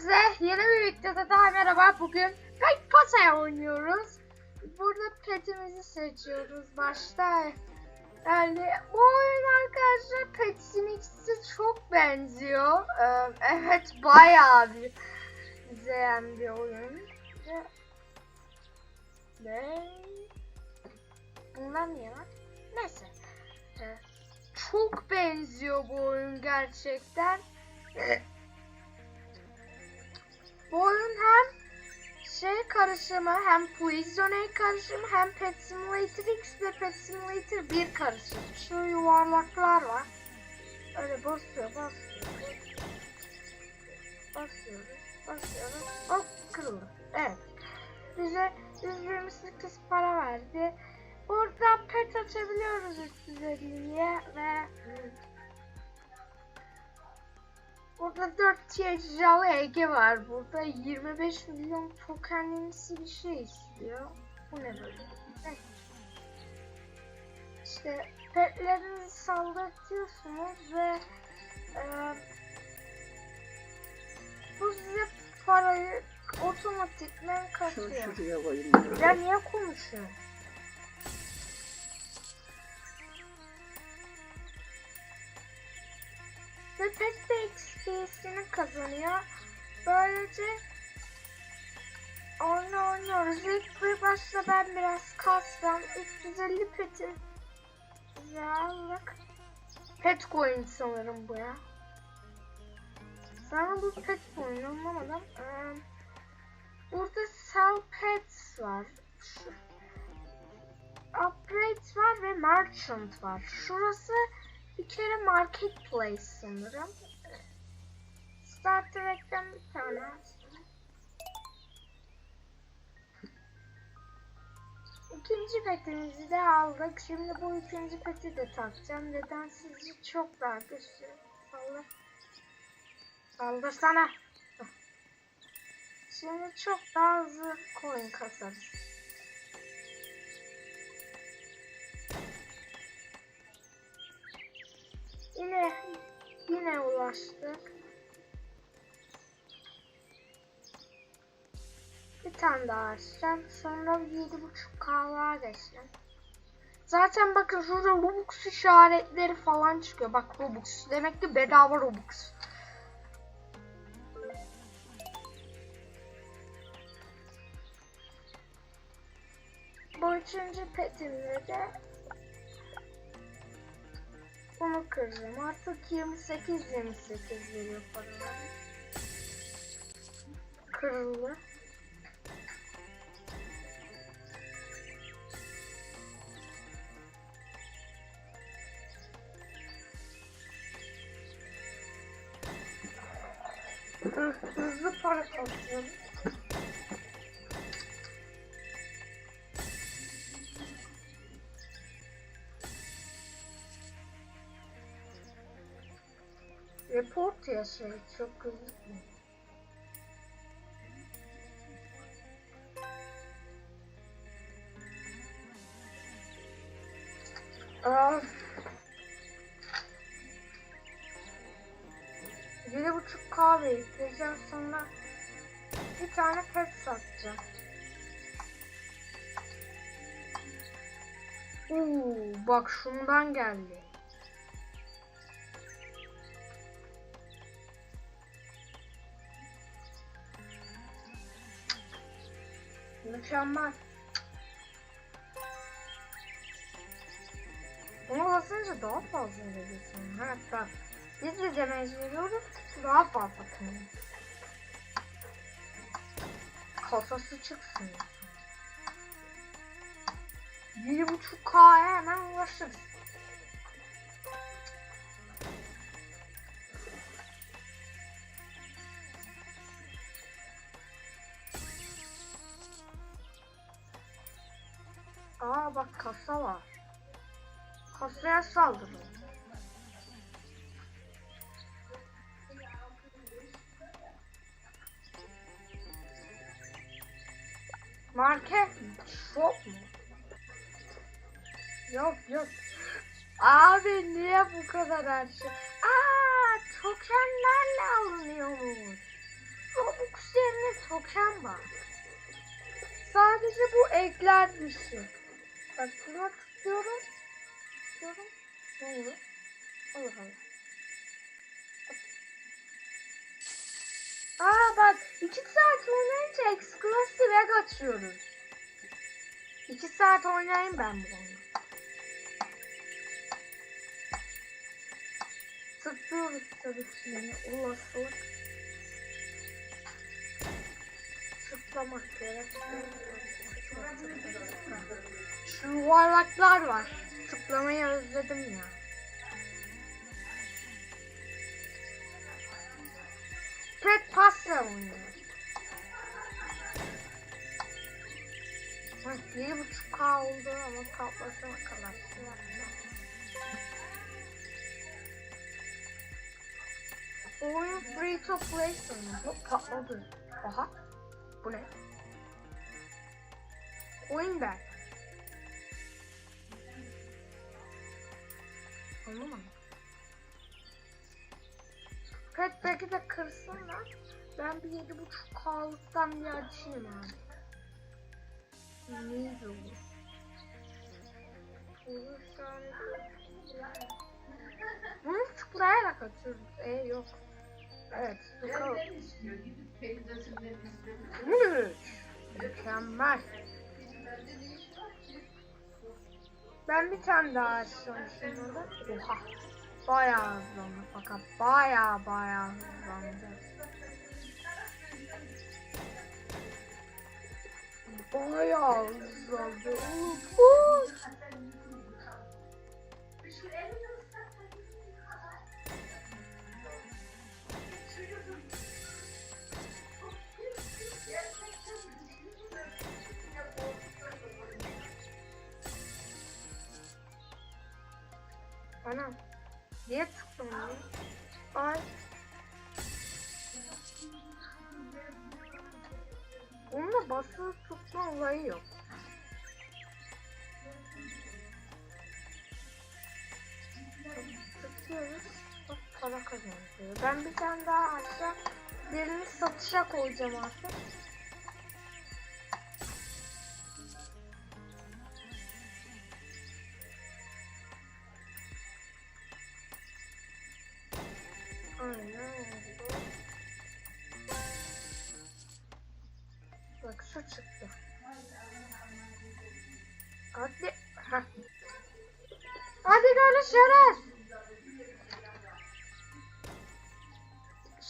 Hepinize yeni bir videoda daha merhaba. Bugün Pasaya oynuyoruz. Burada petimizi seçiyoruz başta. Yani bu oyun arkadaşlar Pet'in ikisi çok benziyor. Ee, evet bayağı bir benzeyen bir oyun. Ve bunlar niye? Neyse. Ee, çok benziyor bu oyun gerçekten. Bu oyun hem şey karışımı hem Poison karışımı hem Pet Simulator X ve Pet Simulator 1 karışımı. Şu yuvarlaklar var. Öyle basıyor basıyor. Basıyoruz basıyoruz. Hop kırıldı. Evet. Bize 128 para verdi. Burada pet açabiliyoruz 350'ye ve Burada 4 tiyacıcalı Ege var. Burada 25 milyon tokenlimsi bir şey istiyor. Bu ne böyle? Ne? İşte petlerinizi saldırtıyorsunuz ve e, bu size parayı otomatikmen Şunu katıyor. şuraya koyayım. Ya niye konuşuyor? Ve pet de XP'sini kazanıyor. Böylece oyunu oynuyoruz. İlk bir başta ben biraz kastım. 350 peti aldık. Pet coin sanırım bu ya. Sana bu pet coin anlamadım. Ee, Burada sell pets var. Şu, upgrade var ve merchant var. Şurası bir kere marketplace sanırım. Starter ekran bir tane. İkinci petimizi de aldık. Şimdi bu ikinci peti de takacağım. Neden sizce çok daha güçlü. Saldır. Saldırsana. Şimdi çok daha hızlı coin kasarız. Yine yine ulaştık. Bir tane daha açacağım. Sonra 7.5K'lığa geçeceğim. Zaten bakın şurada Robux işaretleri falan çıkıyor. Bak Robux. Demek ki bedava Robux. Bu üçüncü petimle de bunu kıracağım. Artık 28 28 veriyor paraları. Kırıldı. Hı- Hızlı para topluyorum. Şey çok hızlı. Aa. Yedi buçuk kahve yükleyeceğim sonra bir tane pet satacağım. Oo, bak şundan geldi. Mükemmel. Bunu basınca daha fazla veriyorsun. Evet bak. Biz de veriyoruz. Daha fazla kırıyor. Kasası çıksın. Bir buçuk K'ya hemen ulaşırız. Aa bak kasa var. Kasaya saldırın. Market? Shop mu? Yok yok. Abi niye bu kadar her şey? Aa tokenlerle alınıyormuş. Robux yerine token var. Sadece bu şey. Bak buna tıklıyorum. Tıklıyorum. Ne olur? Olur olur. Aa bak 2 saat oynayınca exclusive açıyoruz. 2 saat oynayayım ben bu oyunu. Tıklıyoruz tabii ki yine olasılık. Tıklamak gerek. Şu yuvarlaklar var. Tıklamayı özledim ya. Pet pasta oynuyor. Bak bir buçuk K oldu ama patlasana kadar. Oyun free to play sanırım. Patladı. Aha. Bu ne? Oyun ben. Anlamadım. Pet belki de kırsınlar. Ben bir yedi buçuk K'lıktan bir açayım abi. Ne olur? Olur yani. Bunu tıklayarak açıyoruz. E yok. Evet. Bakalım. Mükemmel. Ben bir tane daha açacağım şimdi da. Oha. Bayağı hızlandı fakat bayağı bayağı hızlandı. Bayağı hızlandı. Uf. Anam. Niye tıklamıyor? Ay. Bunda basılı tutma olayı yok. Tıklıyoruz. Bak para kazanıyor. Ben bir tane daha açacağım. Birini satışa koyacağım artık. Aynen. Bak şu çıktı. Hadi. Heh. Hadi görüşürüz.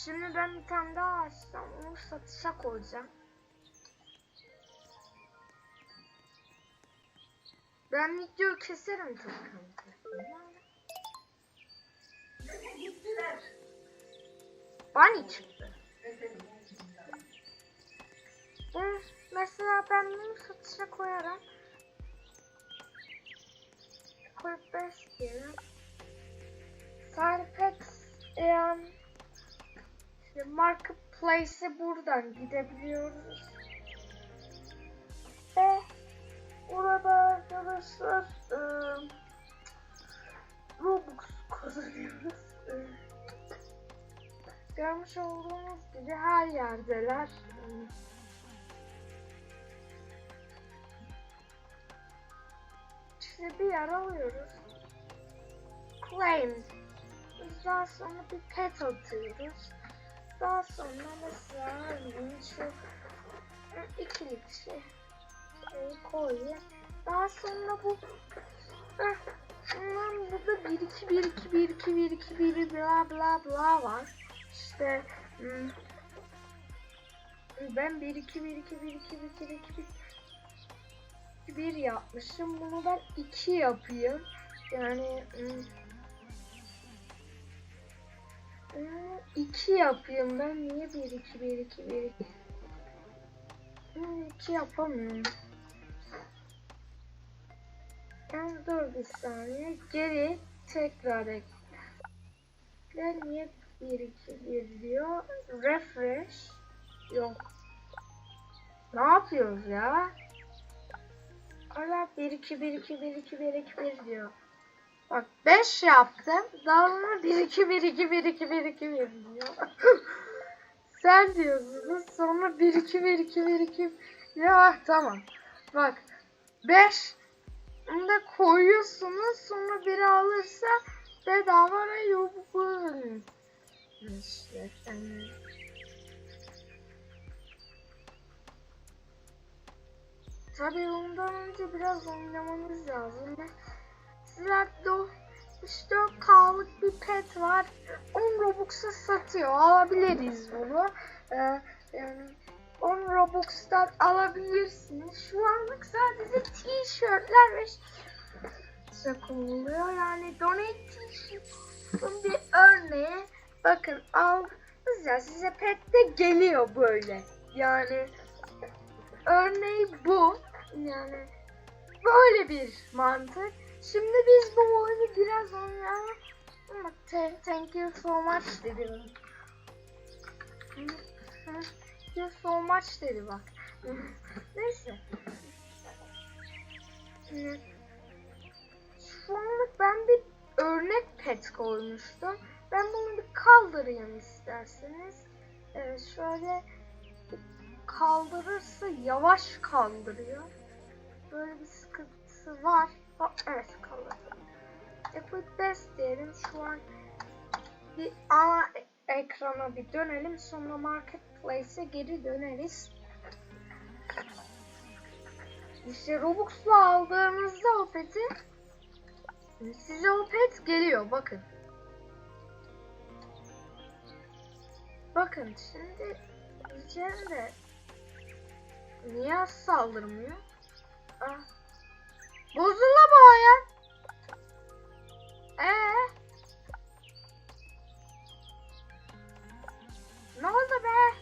Şimdi ben bir tane daha açsam onu satışa koyacağım. Ben videoyu keserim tabii. Bunny çıktı. Bunu mesela ben bunu satışa koyarak koyup besleyelim. Sarpex um, işte Marketplace'e buradan gidebiliyoruz. Ve burada arkadaşlar um, Robux kazanıyoruz. Görmüş olduğunuz gibi her yerdeler. İşte bir yer alıyoruz. Claim. Biz daha sonra bir pet atıyoruz. Daha sonra mesela şu ikilik şey şeyi koyayım. Daha sonra bu eh, Bundan burada 1 2 1 2 1 2 1 2 1 bla bla bla var. İşte hmm, ben 1 2 1 2 1 2 1 2 1 2 1 yapmışım. Bunu ben 2 yapayım. Yani hmm, 2 yapayım ben. Niye 1 2 1 2 1 2 2 yapamıyorum. Ben dur bir saniye. Geri tekrar ekle. Niye 1 2 1 diyor. Refresh. Yok. Ne yapıyoruz ya? Hala 1 2 1 2 1 2 1 2 1 diyor. Bak 5 yaptım. Daha sonra 1 2 1 2 1 2 1 2 1 diyor. Sen diyorsunuz. Sonra 1 2 1 2 1 2 ya tamam. Bak 5 da koyuyorsunuz sonra biri alırsa bedava ve yobukun. Yani. Tabii ondan önce biraz oynamamız lazım. Sizlerde o işte o bir pet var. 10 Robux'a satıyor. Alabiliriz bunu. Ee, yani 10 Robux'tan alabilirsiniz. Şu anlık sadece t-shirtler ve şey kullanılıyor. Yani donate t-shirt'ın bir örneği. Bakın aldınız ya size pet de geliyor böyle. Yani örneği bu. Yani böyle bir mantık. Şimdi biz bu oyunu biraz oynayalım. Ama thank you so much dedim. Thank you so much dedi bak. Neyse. Şu anlık ben bir örnek pet koymuştum. Ben bunu bir kaldırayım isterseniz. Evet şöyle kaldırırsa yavaş kaldırıyor. Böyle bir sıkıntısı var. Ha, evet kaldırdım. Equip best diyelim. Şu an bir ana ekrana bir dönelim. Sonra marketplace'e geri döneriz. İşte Robux'la aldığınızda o peti size o pet geliyor bakın. Bakın şimdi diyeceğim de niye saldırmıyor? Ah. Bozuldu bu oyun. Ee? Ne oldu be?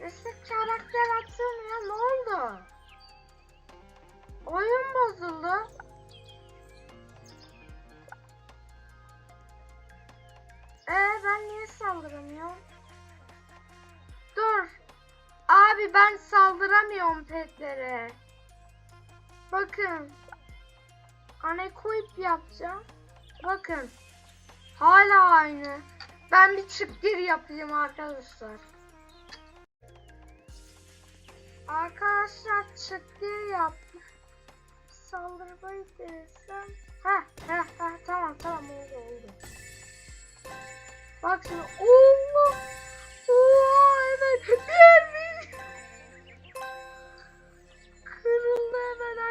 Destek karakter atılmıyor. Ne oldu? Oyun bozuldu. Ee ben niye saldıramıyorum? Abi ben saldıramıyorum petlere. Bakın. Unequip yapacağım. Bakın. Hala aynı. Ben bir çık gir yapayım arkadaşlar. Arkadaşlar çık gir yaptım. Saldırmayı denesem. Ha ha ha tamam tamam oldu oldu. Bak şimdi. Allah. Oha evet. Bir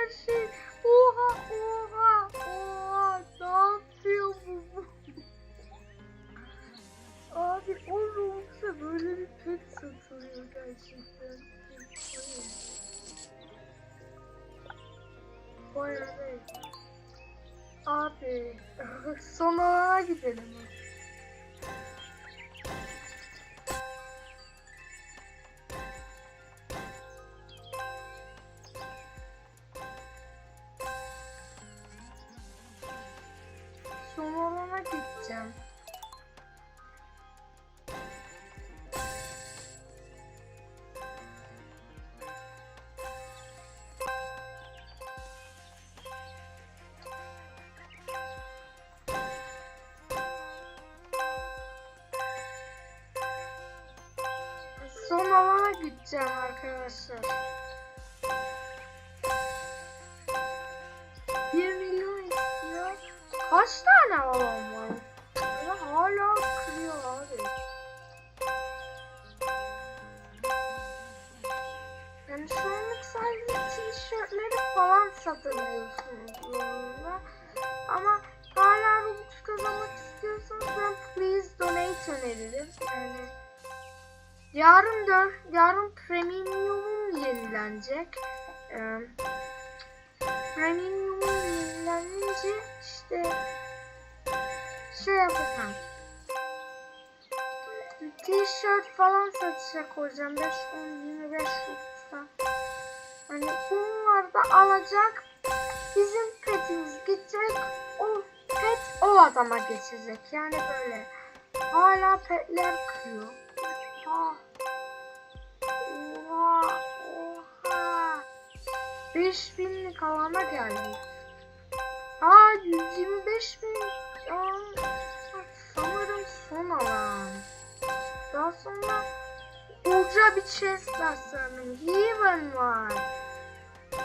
her şey. Oha oha oha. Ne yapıyor bu? Abi o Robux'a böyle bir pet satılıyor gerçekten. Bayağı değil. Abi son alana gidelim. Alana gideceğim arkadaşlar. 1 milyon istiyor. Kaç tane da alacak. Bizim petimiz gidecek. O pet o adama geçecek. Yani böyle. Hala petler kırıyor. Ah. Oha. Oha. 5000'lik alana geldik. Aa 125 bin. Aa, sanırım son alan. Daha sonra Koca bir chest sanırım. Heaven var.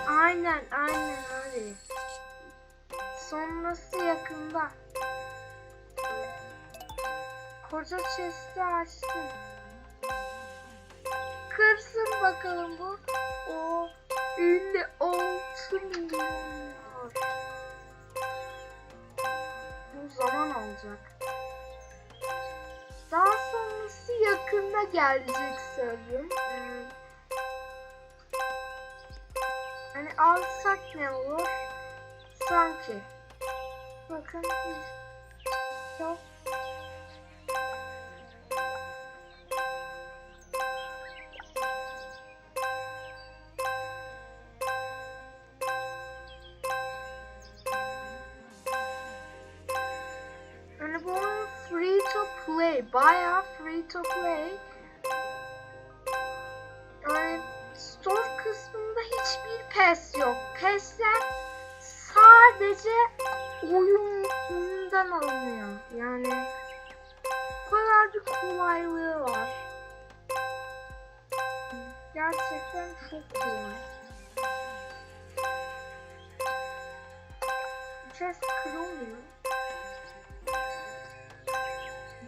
Aynen aynen öyle. Sonrası yakında. Koca chest'i açtım. Kırsın bakalım bu. O 56 milyon. Bu zaman alacak. Daha sonrası yakında gelecek sanırım. Hmm. Olur? Sanki. Bakın. Çok. Yani bu oyun free to play. Bayağı free to play. Oyundan alınıyor. Yani bu kadar bir kolaylığı var. Gerçekten çok kolay. Chest kırılmıyor.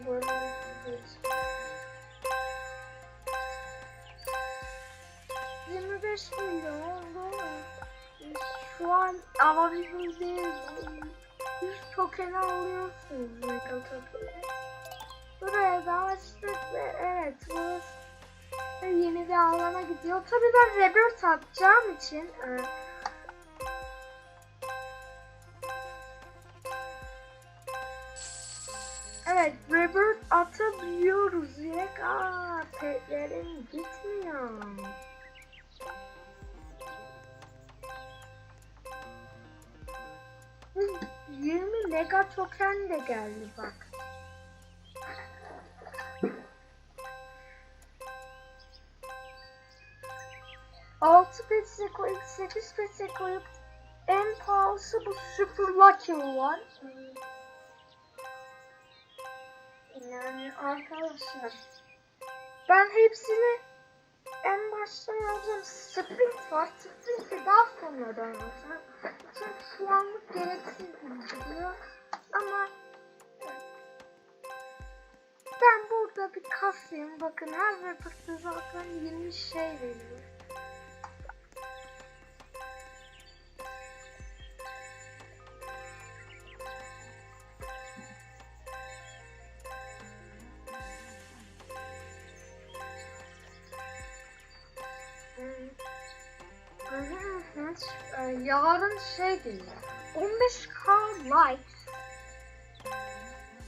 Böyle bir- 25 milyon oldu ama şu an alabildiğiniz değil. Bir token alıyorsunuz Mega Token'i. Buraya da açtık ve evet burası da yeni bir alana gidiyor. Tabii ben Rebirth atacağım için e, Evet, Rebirth atabiliyoruz ya. Aa, petlerim gitmiyor. 20 mega token de geldi bak. Altı petse koyup 8 petse koyup en pahalısı bu Super Lucky olan. Yani arkadaşlar ben hepsini en baştan alacağım. Sprint var. Sprint'i daha sonradan alacağım. Çünkü şu anlık gereksiz gidiyor. Ama ben burada bir kasayım. Bakın her reportta zaten 20 şey veriyor. Geliyor. 15k likes.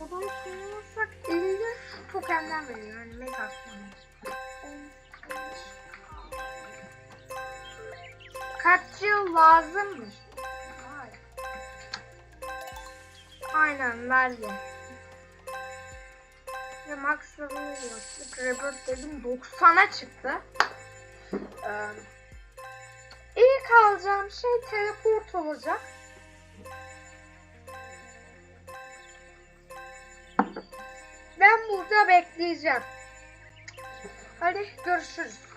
Odayı kullanırsak 50 tokenden veriyor. Yani mega Kaç yıl lazımmış? Aynen verdi. Ve max level'ı ulaştık. Rebirth dedim 90'a çıktı. Ee, İlk alacağım şey teleport olacak. Ben burada bekleyeceğim. Hadi görüşürüz.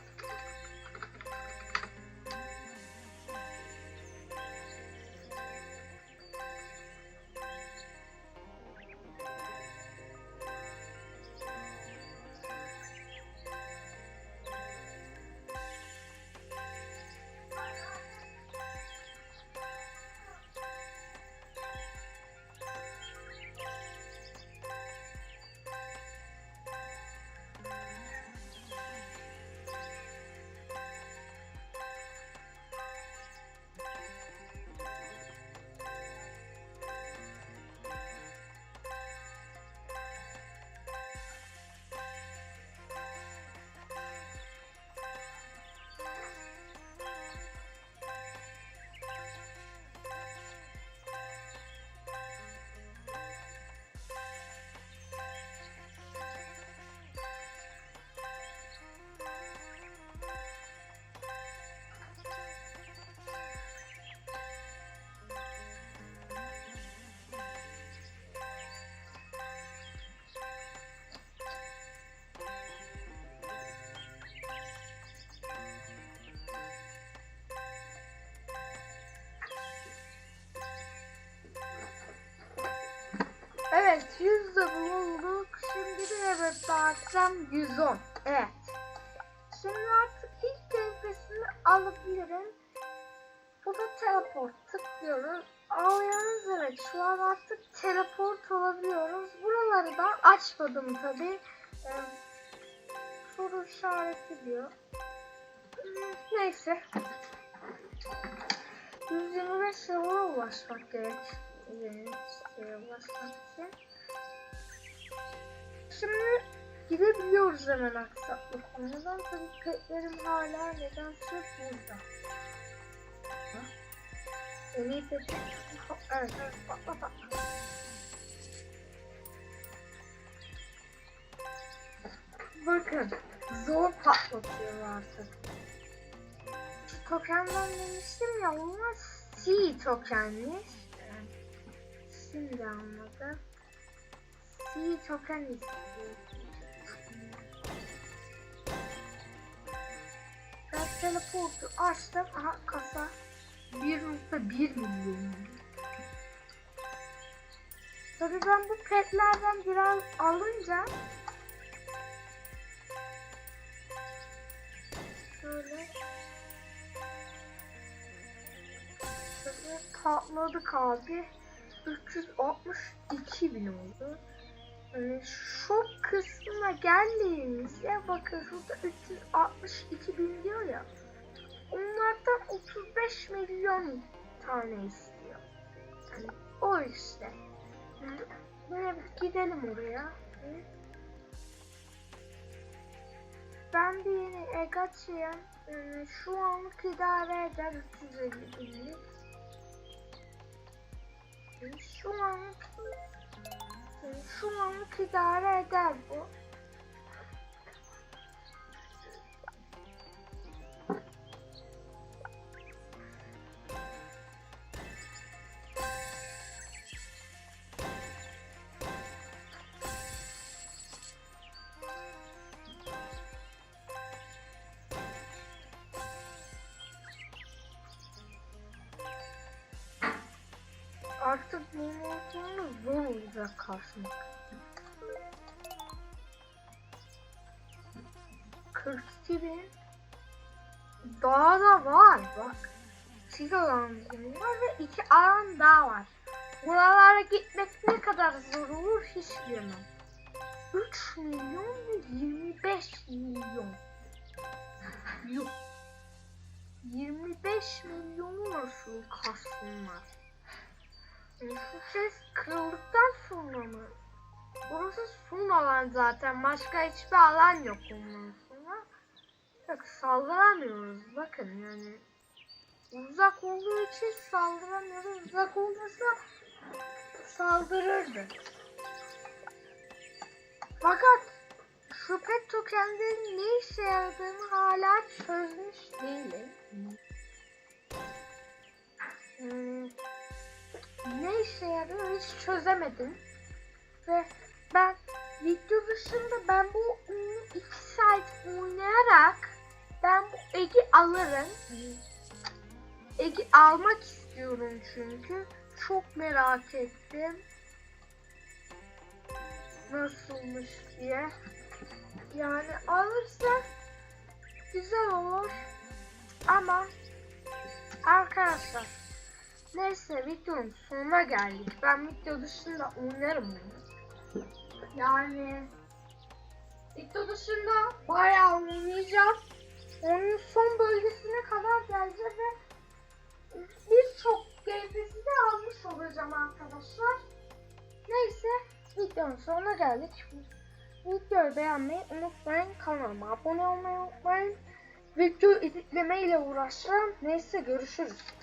Ekstrem 110. Evet. Şimdi artık ilk devresini alabilirim. Bu da teleport tıklıyoruz. Ağlayanız evet şu an artık teleport olabiliyoruz. Buraları da açmadım tabi. Ee, soru işareti diyor. Neyse. 125 level'a ulaşmak gerek. Yeni siteye ulaşmak için. Şimdi gidebiliyoruz hemen aksaklık olmadan. Tabii petlerim hala nedense burada. Ha? En iyi pet. Evet evet patla patla. Bakın zor patlatıyor artık. Şu tokenden demiştim ya onlar C tokenmiş. Şimdi anladım. C token istiyor. Teleportu açtım. Aha kasa. 1.1 milyon. Tabii ben bu petlerden biraz alınca şöyle şöyle patladık abi. 362 bin oldu. Yani şu kısmına geldiğimizde bakın şurada 362 bin diyor ya. Onlardan 35 milyon tane istiyor. Yani o işte. Böyle bir gidelim oraya. Ben bir yeni Egachi'yim. Ee, şu anlık idare eder 350 binlik. Ee, Şu anlık ee, şu anlık idare eder bu. Artık bu motorunu zor olacak kasmak. 42 bin. Daha da var bak. İki alanım var ve iki alan daha var. Buralara gitmek ne kadar zor olur hiç bilemem. 3 milyon ve 25 milyon. Yok. 25 milyonu nasıl? Yani Şu ses kırıldıktan sonra mı? Burası son alan zaten. Başka hiçbir alan yok ondan sonra. Yok saldıramıyoruz. Bakın yani. Uzak olduğu için saldıramıyoruz. Uzak olmasa saldırırdı. Fakat pet tokenlerin ne işe yaradığını hala çözmüş değilim. Yani ne işe yarıyor hiç çözemedim. Ve ben video dışında ben bu oyunu 2 saat oynayarak ben bu Egi alırım. Egi almak istiyorum çünkü. Çok merak ettim. Nasılmış diye. Yani alırsa güzel olur. Ama arkadaşlar Neyse videonun sonuna geldik. Ben video dışında oynarım bunu. Yani video dışında bayağı oynayacağım. Onun son bölgesine kadar geleceğim ve birçok gameplay'i de almış olacağım arkadaşlar. Neyse videonun sonuna geldik. Videoyu beğenmeyi unutmayın. Kanalıma abone olmayı unutmayın. Video editlemeyle uğraşacağım. Neyse görüşürüz.